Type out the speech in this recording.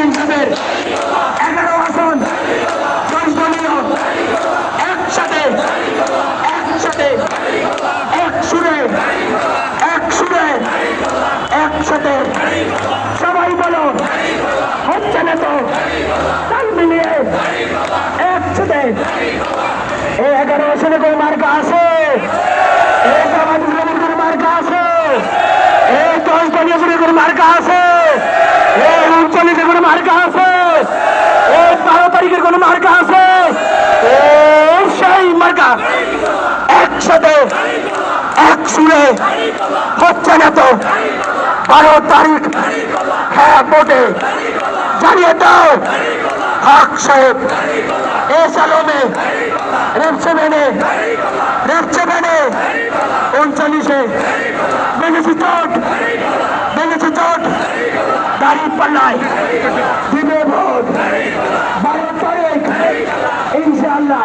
বিএনপির এগারো আসন দর্শনীয় একসাথে একসাথে, এক সুরে এক সুরে, একসাথে। সবাই বলো, হচ্ছে না তো? তাল মিলিয়ে একসাথে। এই এগারো আসনে কোনো মার্কা আছে? এই সমাজ মার্কা আছে? এই দশ দলীয় মার্কা আছে? মার্কা আছে। এই বারো তারিখের কোনো মার্কা আছে? সেই মার্কা। একসাথে এক সুরে হচ্ছে না তো। বারো তারিখ হ্যাঁ ভোটে জানিয়ে দাও। হক সাহেব, এ সালমে, রেপ সেভেনে রেপ সেভেনে উনচল্লিশে চোট দাড়ি পাল্লায় দিবে ভোট। বারো তারিখ ইনশাল্লাহ